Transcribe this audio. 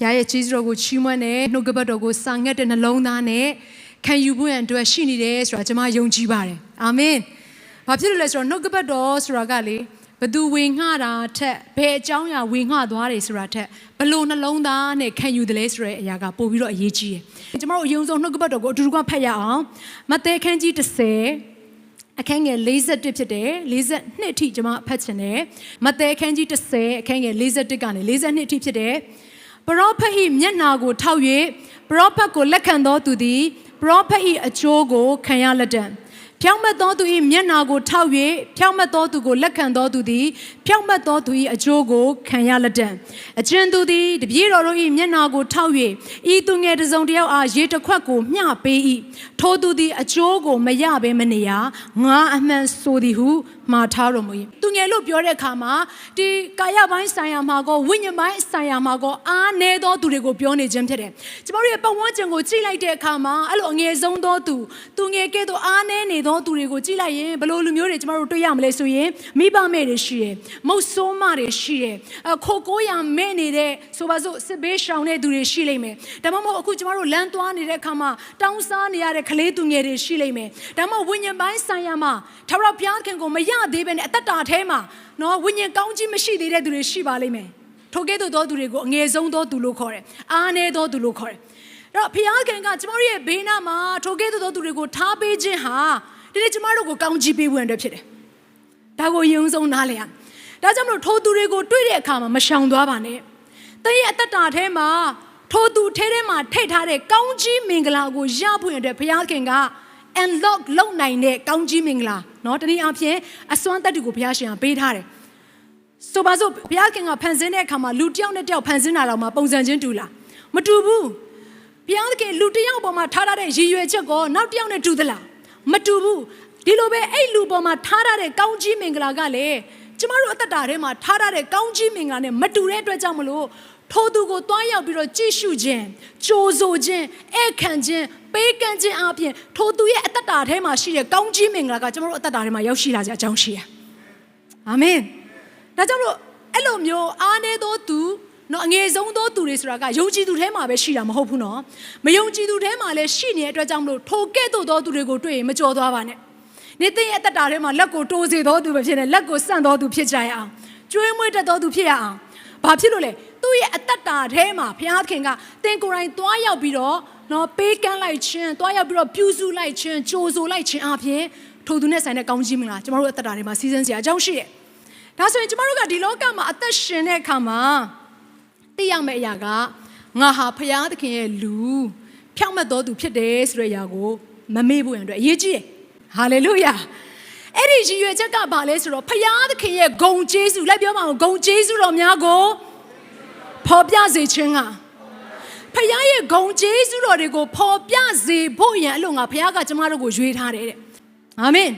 ဘုရားရဲ့ကြီးစွာတော်ကိုချီးမွမ်းတဲ့နှုတ်ကပတ်တော်ကိုစာငတ်တဲ့နှလုံးသားနဲ့ခံယူဖို့ရန်အတွက်ရှိနေတယ်ဆိုတာကျွန်မယုံကြည်ပါတယ်အာမင်ဘာဖြစ်လို့လဲဆိုတော့နှုတ်ကပတ်တော်ဆိုတာကလေဘသူဝင်ငှတာထက်ဘယ်အကြောင်းအရာဝင်ငှသွားတယ်ဆိုတာထက်ဘလို့နှလုံးသားနဲ့ခံယူတယ်လဲဆိုတဲ့အရာကပို့ပြီးတော့အရေးကြီးတယ်ကျွန်တော်တို့အယုံဆုံးနှုတ်ကပတ်တော်ကိုအတူတူကဖတ်ရအောင်မဿဲခန်းကြီး30အခန်းငယ်41ဖြစ်တယ်42အထိကျွန်မဖတ်ချင်တယ်မဿဲခန်းကြီး30အခန်းငယ်41ကနေ42အထိဖြစ်တယ် ပရောဖက်၏မျက်နာကိုထောက်၍ပရောဖက်ကိုလက်ခံသောသူသည်ပရောဖက်၏အကျိုးကိုခံရလက်တံဖြောင့်မတ်သောသူ၏မျက်နာကိုထောက်၍ဖြောင့်မတ်သောသူကိုလက်ခံသောသူသည်ဖြောင့်မတ်သောသူ၏အကျိုးကိုခံရလက်တံအကျဉ်သူသည်တပည့်တော်တို့၏မျက်နာကိုထောက်၍ဤသူငယ်တစ်စုံတစ်ယောက်အားရေတစ်ခွက်ကိုမျှပေး၏ ထိုသူသည်အကျိုးကိုမရဘဲမနေရငါအမှန်ဆိုသည်ဟုမှားထားတော်မူ၏သူငယ်လို့ပြောတဲ့အခါမှာဒီကာယပိုင်းဆိုင်ရာမှာကောဝိညာဉ်ပိုင်းဆိုင်ရာမှာကောအားနည်းသောသူတွေကိုပြောနေခြင်းဖြစ်တယ်ကျမတို့ရဲ့ပတ်ဝန်းကျင်ကိုကြည့်လိုက်တဲ့အခါမှာအဲ့လိုအငယ်ဆုံးသောသူသူငယ်ကဲ့သို့အားနည်းနေသောသူတွေကိုကြည့်လိုက်ရင်ဘယ်လိုလူမျိုးတွေကျမတို့တွေ့ရမလဲဆိုရင်မိဘမဲ့တွေရှိတယ်မုတ်ဆိုးမတွေရှိတယ်အခိုကိုးရမဲ့နေတဲ့ဆိုပါစို့စစ်ဘေးရှောင်တဲ့သူတွေရှိလိမ့်မယ်ဒါမှမဟုတ်အခုကျမတို့လမ်းသွားနေတဲ့အခါမှာတောင်းစားနေရတဲ့ကလေးသူငယ်တွေရှိလိမ့်မယ်ဒါမှမဟုတ်ဝိညာဉ်ပိုင်းဆိုင်ရာမှာထာဝရဘုရားခင်ကိုမရသေးဘဲနဲ့အသက်တာထဲမှာနော်ဝိညာဉ်ကောင်းကြီးမရှိသေးတဲ့သူတွေရှိပါလိမ့်မယ်ထိုကဲ့သို့သောသူတွေကိုအငယ်ဆုံးသောသူလို့ခေါ်တယ်အားနည်းသောသူလို့ခေါ်တယ်အဲ့တော့ဘုရားခင်ကကျမတို့ရဲ့ဘေးနားမှာထိုကဲ့သို့သောသူတွေကိုထားပေးခြင်းဟာဒီနေ့ကျမတို့ကိုကောင်းကြီးပေးဝင်အတွက်ဖြစ်တယ်ဒါကိုယုံဆုံးနားလည်ရဒါကြောင့်မလို့ထိုသူတွေကိုတွေ့တဲ့အခါမှာမရှောင်သွားပါနဲ့တင့်ရဲ့အသက်တာထဲမှာ ထိုသူထဲထဲမှာထိတ်ထားတဲ့ကောင်းကြီးမင်္ဂလာကိုရဖို့အတွက်ဘုရားခင်က unlock လုပ်နိုင်တဲ့ကောင်းကြီးမင်္ဂလာเนาะတနည်းအားဖြင့်အစွမ်းတက်တူကိုဘုရားရှင်ကပေးထားတယ်ဆိုပါစို့ဘုရားခင်ကဖန်ဆင်းတဲ့အခါမှာလူတစ်ယောက်နဲ့တစ်ယောက်ဖန်ဆင်းတာတော့မှပုံစံချင်းတူလားမတူဘူးဘုရားခင်လူတစ်ယောက်ပေါ်မှာထားထားတဲ့ရည်ရွယ်ချက်ကောနောက်တစ်ယောက်နဲ့တူသလားမတူဘူးဒီလိုပဲအဲ့လူပေါ်မှာထားထားတဲ့ကောင်းကြီးမင်္ဂလာကလည်းကျမတို့အသက်တာထဲမှာထားထားတဲ့ကောင်းကြီးမင်္ဂလာနဲ့မတူတဲ့အတွက်ကြောင့်မလို့ ထိုသူကိုတွားရောက်ပြီးတော့ကြည့်ရှုခြင်းကြိုးဆိုခြင်းဧခံခြင်းပေးကမ်းခြင်းအပြင်ထိုသူရဲ့အသက်တာထဲမှာရှိတဲ့ကောင်းကြီးမင်္ဂလာကကျွန်တော်တို့အသက်တာထဲမှာရောက်ရှိလာကြအကြောင်းရှိရအာမင်ဒါကြောင့်မလို့အဲ့လိုမျိုးအားနည်းသောသူနော်အငယ်ဆုံးသောသူတွေဆိုတာကယုံကြည်သူထဲမှာပဲရှိတာမဟုတ်ဘူးနော်မယုံကြည်သူထဲမှာလည်းရှိနေတဲ့အတွက်ကြောင့်မလို့ထိုကဲ့သို့သောသူတွေကိုတွေ့ရင်မကြော်သွားပါနဲ့နေတဲ့ရဲ့အသက်တာထဲမှာလက်ကိုတိုးစေသောသူပဲဖြစ်နေလက်ကိုဆန့်သောသူဖြစ်ကြရအောင်ကျွေးမွေးတတ်သောသူဖြစ်ရအောင်ဘာဖြစ်လို့လဲ သူ့ရဲ့အသက်တာထဲမှာဘုရားခင်ကတင်ကိုယ်တိုင်သွားရောက်ပြီးတော့နော်ပေးကမ်းလိုက်ခြင်းသွားရောက်ပြီးတော့ပြုစုလိုက်ခြင်းကြိုးဆိုလိုက်ခြင်းအပြင်ထိုသူနဲ့ဆိုင်တဲ့ကောင်းကြီးမင်္ဂလာကျမတို့အသက်တာထဲမှာစီးစင်းစရာအကြောင်းရှိတယ်ဒါဆိုရင်ကျမတို့ကဒီလောကမှာအသက်ရှင်တဲ့အခါမှာသိရမယ့်အရာကငါဟာဘုရားသခင်ရဲ့လူဖြောင့်မတ်တော်သူဖြစ်တယ်ဆိုတဲ့အရာကိုမမေ့ဖို့ရန်အတွက်အရေးကြီးတယ်ဟာလေလုယာအဲ့ဒီရည်ရွယ်ချက်ကဘာလဲဆိုတော့ဖယားသခင်ရဲ့ဂုံကျေးဇူးလိုက်ပြောပါအောင်ဂုံကျေးဇူးတော်များကို ဖော်ပြစေခြင်းကဖယားရဲ့ဂုံကျေးဇူးတော်တွေကိုဖော်ပြစေဖို့ရန်အလို့ငါဖယားကကျမတို့ကိုရွေးထားတယ်တဲ့အာမင်